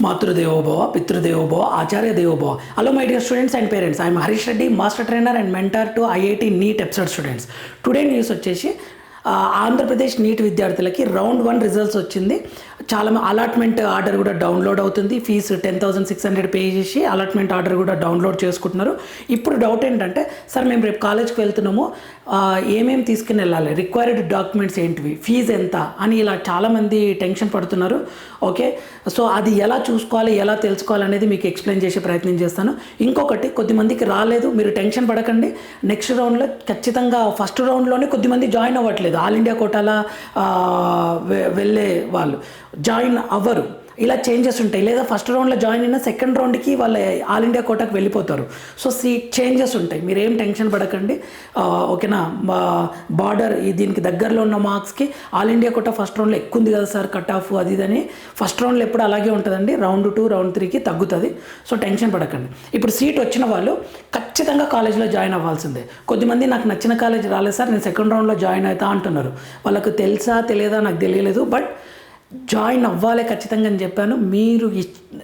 మాతృదేవోభవ పితృదేవోభవ ఆచార్య దేవోభవ hello my dear students and parents I'm Harish Reddy master trainer and mentor to IIT NEET episode students today news వచ్చేసి Andhra Pradesh NEET విద్యార్థులకి round one results వచ్చింది. చాలా allotment order కూడా download అవుతుంది. Fees ten thousand six hundred pay చేసి allotment order కూడా download చేసుకుంటున్నారు. ఇప్పుడు డౌట్ ఏంటంటే సార్ మేము రేపు కాలేజ్కి వెళ్తున్నాము. ఏమేమి తీసుకుని వెళ్ళాలి? రిక్వైర్డ్ డాక్యుమెంట్స్ ఏంటివి? ఫీజు ఎంత? అని ఇలా చాలామంది టెన్షన్ పడుతున్నారు. ఓకే? సో అది ఎలా చూసుకోవాలి ఎలా తెలుసుకోవాలి అనేది మీకు ఎక్స్ప్లెయిన్ చేసే ప్రయత్నం చేస్తాను. ఇంకొకటి కొద్దిమందికి రాలేదు. మీరు టెన్షన్ పడకండి. నెక్స్ట్ రౌండ్లో ఖచ్చితంగా ఫస్ట్ రౌండ్లోనే కొద్దిమంది జాయిన్ అవ్వట్లేదు. ఆల్ ఇండియా కోటాలో వె- వెళ్ళే వాళ్ళు. జాయిన్ అవ్వరు. ఇలా చేంజెస్ ఉంటాయి. లేదా ఫస్ట్ రౌండ్లో జాయిన్ అయినా సెకండ్ రౌండ్కి వాళ్ళ ఆల్ ఇండియా కోటకు వెళ్ళిపోతారు. సో సీట్ చేంజెస్ ఉంటాయి. మీరు ఏం టెన్షన్ పడకండి. ఓకేనా? బార్డర్ దీనికి దగ్గరలో ఉన్న మార్క్స్కి ఆల్ ఇండియా కోటా ఫస్ట్ రౌండ్లో ఎక్కువ ఉంది కదా సార్ కట్ ఆఫ్ అది ఇదని ఫస్ట్ రౌండ్లో ఎప్పుడు అలాగే ఉంటుందండి. రౌండ్ టూ రౌండ్ త్రీకి తగ్గుతుంది. సో టెన్షన్ పడకండి. ఇప్పుడు సీట్ వచ్చిన వాళ్ళు ఖచ్చితంగా కాలేజ్లో జాయిన్ అవ్వాల్సిందే. కొద్దిమంది నాకు నచ్చిన కాలేజ్ రాలేదు సార్ నేను సెకండ్ రౌండ్లో జాయిన్ అవుతా అంటున్నారు. వాళ్ళకు తెలుసా తెలియదా నాకు తెలియలేదు. బట్ జాయిన్ అవ్వాలి ఖచ్చితంగా అని చెప్పాను. మీరు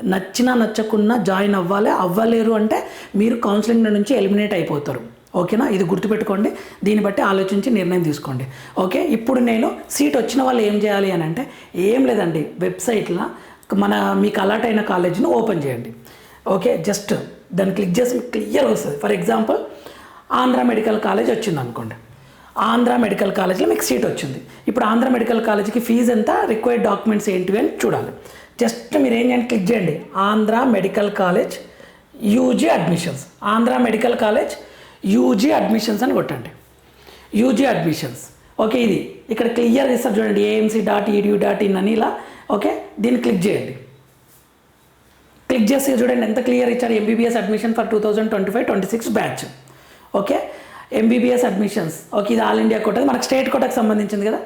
నచ్చినా నచ్చకున్నా జాయిన్ అవ్వాలి. అవ్వలేరు అంటే మీరు కౌన్సిలింగ్ నుంచి ఎలిమినేట్ అయిపోతారు. ఓకేనా? ఇది గుర్తుపెట్టుకోండి. దీన్ని బట్టి ఆలోచించి నిర్ణయం తీసుకోండి. ఓకే? ఇప్పుడు నేను సీట్ వచ్చిన వాళ్ళు ఏం చేయాలి అని అంటే ఏం లేదండి. వెబ్సైట్లో మన మీకు అలర్ట్ అయిన కాలేజీని ఓపెన్ చేయండి. ఓకే? జస్ట్ దాన్ని క్లిక్ చేసి క్లియర్ వస్తుంది. For example Andhra medical college వచ్చింది అనుకోండి ఆంధ్ర మెడికల్ కాలేజ్లో మీకు సీట్ వచ్చింది. ఇప్పుడు ఆంధ్ర మెడికల్ కాలేజ్కి ఫీజు ఎంత? రిక్వైర్డ్ డాక్యుమెంట్స్ ఏంటివి అని చూడాలి. జస్ట్ మీరు ఏం చేయండి క్లిక్ చేయండి. Andhra medical college UG admissions. Andhra medical college UG admissions అని కొట్టండి. UG admissions. ఓకే ఇది. ఇక్కడ క్లియర్ ఇస్తారు చూడండి. AMC dot edu dot in అని ఇలా. ఓకే దీన్ని క్లిక్ చేయండి. క్లిక్ చేసి చూడండి ఎంత క్లియర్ ఇచ్చారు. MBBS admission for two thousand twenty five twenty six batch. Okay MBBS admissions okay ఇది ఆల్ ఇండియా కోట. మనకు స్టేట్ కోటకు సంబంధించింది కదా?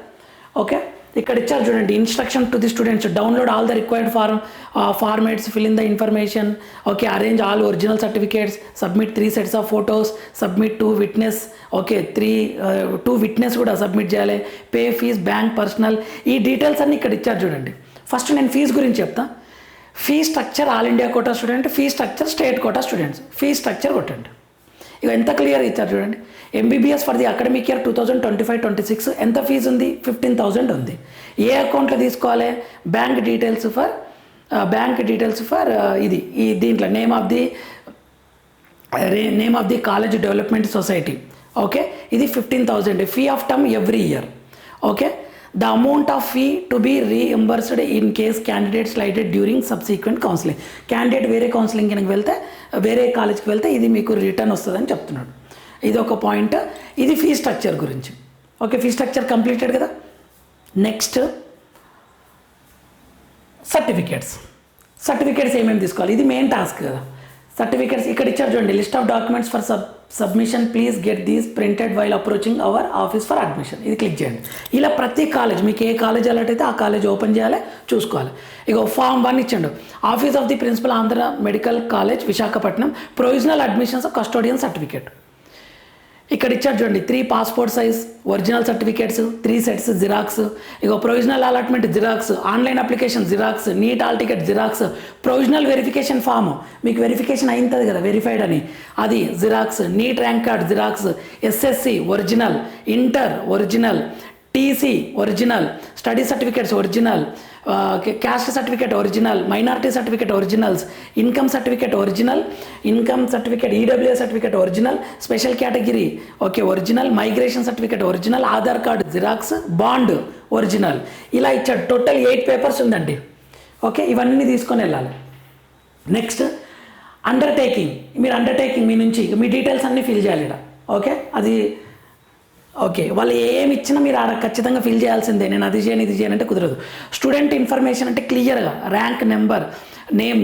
ఓకే ఇక్కడ ఇచ్చారు చూడండి instruction to the students download all the required form formats fill in the information okay arrange all original certificates submit three sets of photos submit two witness okay three two witness కూడా submit చేయాలి. Pay fees bank personal ఈ details అన్నీ ఇక్కడ ఇచ్చారు చూడండి. First నేను fees గురించి చెప్తా. Fee structure all India quota student fee structure state quota students fee structure కొట్టండి. ఇక ఎంత క్లియర్ ఇచ్చారు చూడండి. MBBS for the academic year two thousand twenty five twenty six ఎంత ఫీజు ఉంది? ఫిఫ్టీన్ థౌజండ్ ఉంది. ఏ అకౌంట్లో తీసుకోవాలి? Bank details for bank details for ఇది ఈ దీంట్లో name of the name of the college development society okay ఇది fifteen thousand fee of term every year okay the amount of fee to be reimbursed in case candidate slided during subsequent counselling candidate వేరే counselling కనుక వెళ్తే వేరే కాలేజ్కి వెళ్తే ఇది మీకు return వస్తుందని చెప్తున్నాడు. ఇది ఒక పాయింట్ ఇది ఫీ స్ట్రక్చర్ గురించి. ఓకే ఫీ స్ట్రక్చర్ కంప్లీటెడ్ కదా? నెక్స్ట్ సర్టిఫికేట్స్ సర్టిఫికేట్స్ ఏమేమి తీసుకోవాలి? ఇది మెయిన్ టాస్క్ కదా. సర్టిఫికేట్స్ ఇక్కడ ఇచ్చారు చూడండి list of documents for sub submission please get these printed while approaching our office for admission ఇది క్లిక్ చేయండి. ఇలా ప్రతి కాలేజ్ మీకు ఏ కాలేజ్ అలర్ట్ అయితే ఆ కాలేజ్ ఓపెన్ చేయాలి చూసుకోవాలి. ఇక ఫామ్ వన్ ఇచ్చాడు. Office of the principal Andhra medical college Visakhapatnam provisional admissions custodian certificate ఇక్కడ ఇచ్చారు చూడండి three passport size original certificates three sets xerox ఇక provisional allotment xerox online application xerox NEET hall ticket xerox provisional verification form మీకు verification అయింది కదా verified అని. అది xerox NEET rank card xerox SSC original inter original TC original study certificates original caste certificate original minority certificate originals income certificate original income certificate EWA certificate original special category okay original migration certificate original Aadhaar card xerox bond original. ఇలా ఇచ్చాడు. Total eight papers ఉందండి. Okay ఇవన్నీ తీసుకొని వెళ్ళాలి. Next undertaking మీరు undertaking మీ నుంచి మీ డీటెయిల్స్ అన్నీ ఫిల్ చేయాలి ఇక్కడ. ఓకే అది ఓకే వాళ్ళు ఏమి ఇచ్చినా మీరు ఆడ ఖచ్చితంగా ఫిల్ చేయాల్సిందే. నేను అది చేయను ఇది చేయను అంటే కుదరదు. స్టూడెంట్ ఇన్ఫర్మేషన్ అంటే క్లియర్గా ర్యాంక్ నెంబర్ నేమ్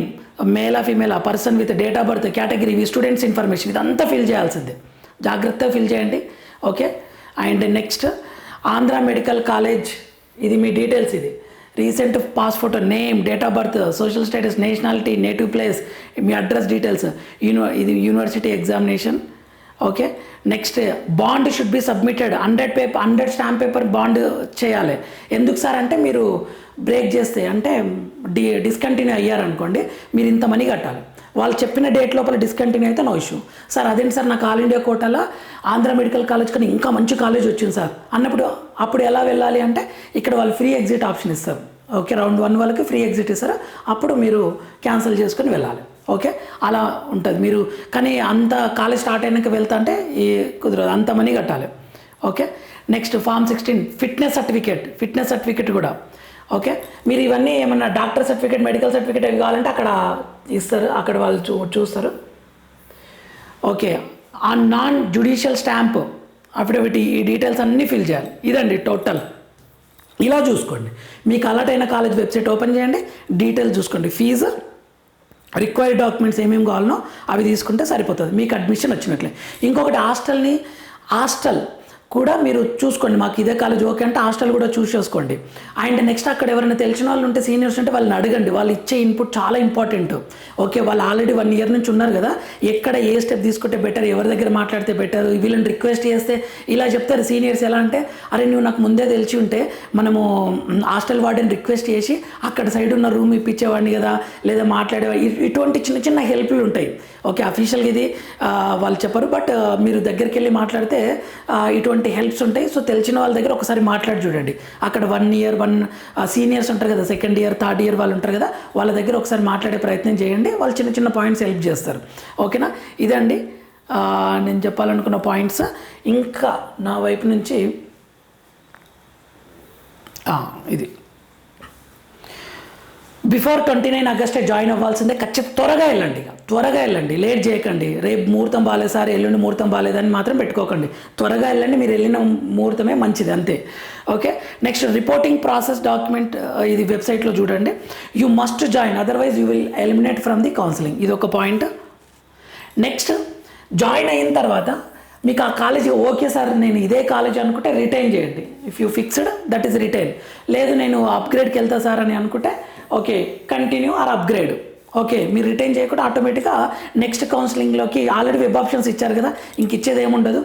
మేలా ఫిమేలా person with date of birth category ఇవి స్టూడెంట్స్ ఇన్ఫర్మేషన్ ఇదంతా ఫిల్ చేయాల్సిందే. జాగ్రత్తగా ఫిల్ చేయండి. Okay? And next Andhra medical college ఇది మీ డీటెయిల్స్ ఇది. Recent pass photo name date of birth social status nationality native place me address details యూనివ ఇది university examination okay? Next bond should be submitted hundred paper hundred stamp paper bond చేయాలి. ఎందుకు sir అంటే మీరు break చేస్తే అంటే D discontinue అయ్యారనుకోండి మీరు ఇంత money కట్టాలి. వాళ్ళు చెప్పిన డేట్ లోపల డిస్కంటిన్యూ అయితే నో ఇష్యూ సార్ అదేంటి సార్ నాకు ఆల్ ఇండియా కోటాలో ఆంధ్ర మెడికల్ కాలేజ్ కానీ ఇంకా మంచి కాలేజ్ వచ్చింది సార్. అన్నప్పుడు అప్పుడు ఎలా వెళ్ళాలి అంటే ఇక్కడ వాళ్ళు ఫ్రీ ఎగ్జిట్ ఆప్షన్ ఇస్తారు. ఓకే? రౌండ్ వన్ వాళ్ళకి ఫ్రీ ఎగ్జిట్ ఇస్తారు. అప్పుడు మీరు క్యాన్సిల్ చేసుకొని వెళ్ళాలి. ఓకే? అలా ఉంటుంది. మీరు కానీ అంత కాలేజ్ స్టార్ట్ అయినాక వెళ్తా అంటే ఈ కుదరదు. అంత మనీ కట్టాలి. Okay? Next form sixteen fitness certificate. Fitness certificate కూడా. ఓకే? మీరు ఇవన్నీ ఏమన్నా డాక్టర్ సర్టిఫికేట్ మెడికల్ సర్టిఫికేట్ అవి కావాలంటే అక్కడ ఇస్తారు. అక్కడ వాళ్ళు చూ చూస్తారు. ఓకే? ఆ నాన్ జుడిషియల్ స్టాంప్ అఫిడవిట్ ఈ డీటెయిల్స్ అన్నీ ఫిల్ చేయాలి. ఇదండి టోటల్. ఇలా చూసుకోండి. మీకు అలర్ట్ అయిన కాలేజ్ వెబ్సైట్ ఓపెన్ చేయండి. డీటెయిల్స్ చూసుకోండి. ఫీజు రిక్వైర్డ్ డాక్యుమెంట్స్ ఏమేమి కావాలనో అవి తీసుకుంటే సరిపోతుంది. మీకు అడ్మిషన్ వచ్చినట్లే. ఇంకొకటి హాస్టల్ని హాస్టల్ కూడా మీరు చూసుకోండి. మాకు ఇదే కాలేజ్ ఓకే అంటే హాస్టల్ కూడా చూస్ చేసుకోండి. అండ్ నెక్స్ట్ అక్కడ ఎవరైనా తెలిసిన వాళ్ళు ఉంటే సీనియర్స్ ఉంటే వాళ్ళని అడగండి. వాళ్ళు ఇచ్చే ఇన్పుట్ చాలా ఇంపార్టెంట్ ఓకే వాళ్ళు ఆల్రెడీ వన్ ఇయర్ నుంచి ఉన్నారు కదా. ఎక్కడ ఏ స్టెప్ తీసుకుంటే బెటర్ ఎవరి దగ్గర మాట్లాడితే బెటర్ వీళ్ళని రిక్వెస్ట్ చేస్తే ఇలా చెప్తారు సీనియర్స్ ఎలా అంటే అరే నువ్వు నాకు ముందే తెలిసి ఉంటే మనము హాస్టల్ వార్డెన్ రిక్వెస్ట్ చేసి అక్కడ సైడ్ ఉన్న రూమ్ ఇప్పించేవాడిని కదా. లేదా మాట్లాడేవాడి ఇటువంటి చిన్న చిన్న హెల్ప్లు ఉంటాయి. ఓకే అఫీషియల్గా ఇది వాళ్ళు చెప్పరు. బట్ మీరు దగ్గరికి వెళ్ళి మాట్లాడితే ఇటువంటి ఇటువంటి హెల్ప్స్ ఉంటాయి. సో తెలిసిన వాళ్ళ దగ్గర ఒకసారి మాట్లాడి చూడండి. అక్కడ వన్ ఇయర్ వన్ సీనియర్స్ ఉంటారు కదా సెకండ్ ఇయర్ థర్డ్ ఇయర్ వాళ్ళు ఉంటారు కదా వాళ్ళ దగ్గర ఒకసారి మాట్లాడే ప్రయత్నం చేయండి. వాళ్ళు చిన్న చిన్న పాయింట్స్ హెల్ప్ చేస్తారు. ఓకేనా ఇదండి. నేను చెప్పాలనుకున్న పాయింట్స్ ఇంకా నా వైపు నుంచి ఇది. బిఫోర్ ట్వంటీ నైన్ ఆగస్టే జాయిన్ అవ్వాల్సిందే ఖచ్చితంగా త్వరగా వెళ్ళండి ఇక. త్వరగా వెళ్ళండి. లేట్ చేయకండి. రేపు ముహూర్తం బాగాలేదు సార్ ఎల్లుండి ముహూర్తం బాగాలేదని మాత్రం పెట్టుకోకండి. త్వరగా వెళ్ళండి మీరు వెళ్ళిన ముహూర్తమే మంచిది అంతే. Okay next reporting process document ఇది వెబ్సైట్లో చూడండి. You must join otherwise you will eliminate from the counselling ఇది ఒక పాయింట్. నెక్స్ట్ జాయిన్ అయిన తర్వాత మీకు ఆ కాలేజీ ఓకే సార్ నేను ఇదే కాలేజ్ అనుకుంటే రిటైన్ చేయండి. If you fixed that is retain లేదు నేను అప్గ్రేడ్కి వెళ్తా సార్ అని అనుకుంటే okay continue or upgrade okay మీరు రిటైన్ చేయకుండా ఆటోమేటిక్గా నెక్స్ట్ కౌన్సిలింగ్లోకి ఆల్రెడీ వెబ్ ఆప్షన్స్ ఇచ్చారు కదా ఇంక ఇచ్చేది ఏముండదు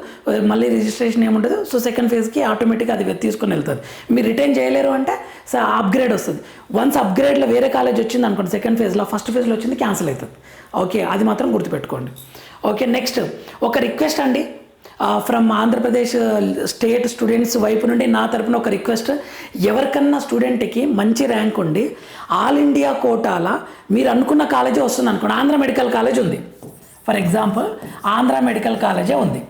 మళ్ళీ రిజిస్ట్రేషన్ ఏముండదు సో సెకండ్ ఫేజ్కి ఆటోమేటిక్గా అది తీసుకొని వెళ్తుంది. మీరు రిటైన్ చేయలేరు అంటే సో అప్గ్రేడ్ వస్తుంది. వన్స్ అప్గ్రేడ్లో వేరే కాలేజ్ వచ్చింది అనుకోండి సెకండ్ ఫేజ్లో ఫస్ట్ ఫేజ్లో వచ్చింది క్యాన్సిల్ అవుతుంది. ఓకే అది మాత్రం గుర్తుపెట్టుకోండి. ఓకే నెక్స్ట్ ఒక రిక్వెస్ట్ అండి. ఫ్రమ్ ఆంధ్రప్రదేశ్ స్టేట్ స్టూడెంట్స్ వైపు నుండి నా తరపున ఒక రిక్వెస్ట్ ఎవరికన్నా స్టూడెంట్కి మంచి ర్యాంక్ ఉండి ఆల్ ఇండియా కోటాల మీరు అనుకున్న కాలేజే వస్తుంది అనుకోండి. ఆంధ్ర మెడికల్ కాలేజ్ ఉంది. ఫర్ ఎగ్జాంపుల్ ఆంధ్ర మెడికల్ కాలేజే ఉంది.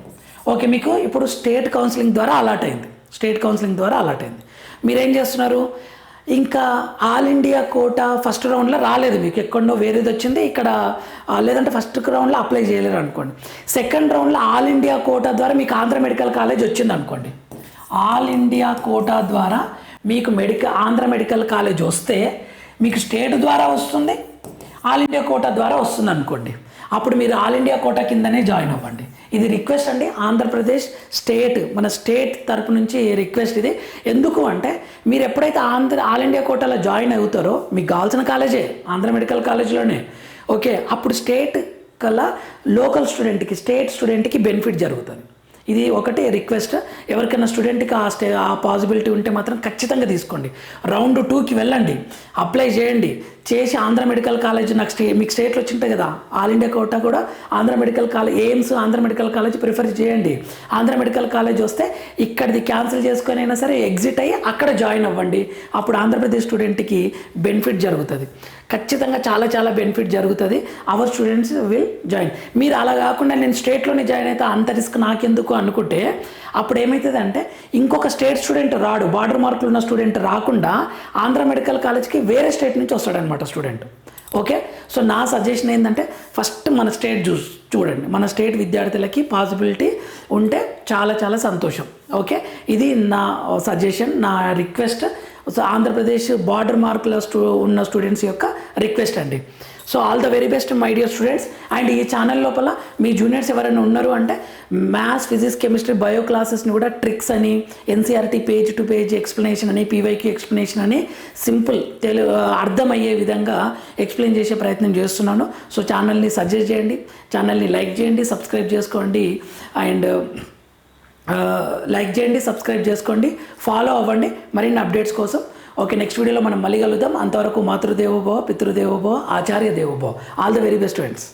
ఓకే మీకు ఇప్పుడు స్టేట్ కౌన్సిలింగ్ ద్వారా అలాట్ అయింది. స్టేట్ కౌన్సిలింగ్ ద్వారా అలాట్ అయింది. మీరేం చేస్తున్నారు? ఇంకా ఆల్ ఇండియా కోటా ఫస్ట్ రౌండ్లో రాలేదు మీకు. ఎక్కడో వేరేది వచ్చింది ఇక్కడ లేదంటే ఫస్ట్ రౌండ్లో అప్లై చేయలేరు అనుకోండి. సెకండ్ రౌండ్లో ఆల్ ఇండియా కోటా ద్వారా మీకు ఆంధ్ర మెడికల్ కాలేజ్ వచ్చింది అనుకోండి. ఆల్ ఇండియా కోటా ద్వారా మీకు మెడికల్ ఆంధ్ర మెడికల్ కాలేజ్ వస్తే మీకు స్టేట్ ద్వారా వస్తుంది ఆల్ ఇండియా కోటా ద్వారా వస్తుంది అనుకోండి. అప్పుడు మీరు ఆల్ ఇండియా కోటా కిందనే జాయిన్ అవ్వండి. ఇది రిక్వెస్ట్ అండి. ఆంధ్రప్రదేశ్ స్టేట్ మన స్టేట్ తరపు నుంచి రిక్వెస్ట్ ఇది. ఎందుకు అంటే మీరు ఎప్పుడైతే ఆంధ్ర ఆల్ ఇండియా కోటాలో జాయిన్ అవుతారో మీకు కావాల్సిన కాలేజే ఆంధ్ర మెడికల్ కాలేజ్లోనే. ఓకే అప్పుడు స్టేట్ కల్లా లోకల్ స్టూడెంట్కి స్టేట్ స్టూడెంట్కి బెనిఫిట్ జరుగుతుంది. ఇది ఒకటి రిక్వెస్ట్. ఎవరికైనా స్టూడెంట్కి ఆ స్టే ఆ పాసిబిలిటీ ఉంటే మాత్రం ఖచ్చితంగా తీసుకోండి. రౌండ్ టూకి వెళ్ళండి. అప్లై చేయండి. చేసి ఆంధ్ర మెడికల్ కాలేజ్ నాకు స్టే మీకు స్టేట్లో వచ్చింటాయి కదా. ఆల్ ఇండియా కోటా కూడా Andhra medical college AIIMS Andhra medical college prefer చేయండి. ఆంధ్ర మెడికల్ కాలేజ్ వస్తే ఇక్కడిది క్యాన్సిల్ చేసుకొని అయినా సరే ఎగ్జిట్ అయ్యి అక్కడ జాయిన్ అవ్వండి. అప్పుడు ఆంధ్రప్రదేశ్ స్టూడెంట్కి బెనిఫిట్ జరుగుతుంది. ఖచ్చితంగా చాలా చాలా బెనిఫిట్ జరుగుతుంది. Our students will join. మీరు అలా కాకుండా నేను స్టేట్లోనే జాయిన్ అయితే అంత రిస్క్ నాకెందుకు అనుకుంటే అప్పుడు ఏమవుతుంది అంటే ఇంకొక స్టేట్ స్టూడెంట్ రాడు బార్డర్ మార్కులు ఉన్న స్టూడెంట్ రాకుండా ఆంధ్ర మెడికల్ కాలేజ్కి వేరే స్టేట్ నుంచి వస్తాడనమాట స్టూడెంట్. ఓకే? సో నా సజెషన్ ఏంటంటే ఫస్ట్ మన స్టేట్ చూ చూడండి. మన స్టేట్ విద్యార్థులకి పాసిబిలిటీ ఉంటే చాలా చాలా సంతోషం. ఓకే? ఇది నా సజెషన్ నా రిక్వెస్ట్. సో ఆంధ్రప్రదేశ్ బార్డర్ మార్కుల స్టూ ఉన్న స్టూడెంట్స్ యొక్క రిక్వెస్ట్ అండి. So all the very best my dear students and ఈ ఛానల్ లోపల మీ జూనియర్స్ ఎవరైనా ఉన్నారు అంటే మ్యాథ్స్ ఫిజిక్స్ కెమిస్ట్రీ బయో క్లాసెస్ని కూడా ట్రిక్స్ అని NCERT page to page explanation అని పీవైక్యూ ఎక్స్ప్లెనేషన్ అని సింపుల్ తెలు అర్థమయ్యే విధంగా ఎక్స్ప్లెయిన్ చేసే ప్రయత్నం చేస్తున్నాను. సో ఛానల్ని సజెస్ట్ చేయండి. ఛానల్ని లైక్ చేయండి సబ్స్క్రైబ్ చేసుకోండి. అండ్ లైక్ uh, చేయండి సబ్స్క్రైబ్ చేసుకోండి. ఫాలో అవ్వండి. మరిన్ని అప్డేట్స్ కోసం ఓకే నెక్స్ట్ వీడియోలో మనం మళ్ళీ కలుద్దాం. అంతవరకు మాతృదేవోభవ పితృదేవోభవ ఆచార్య దేవోభవ all the very best friends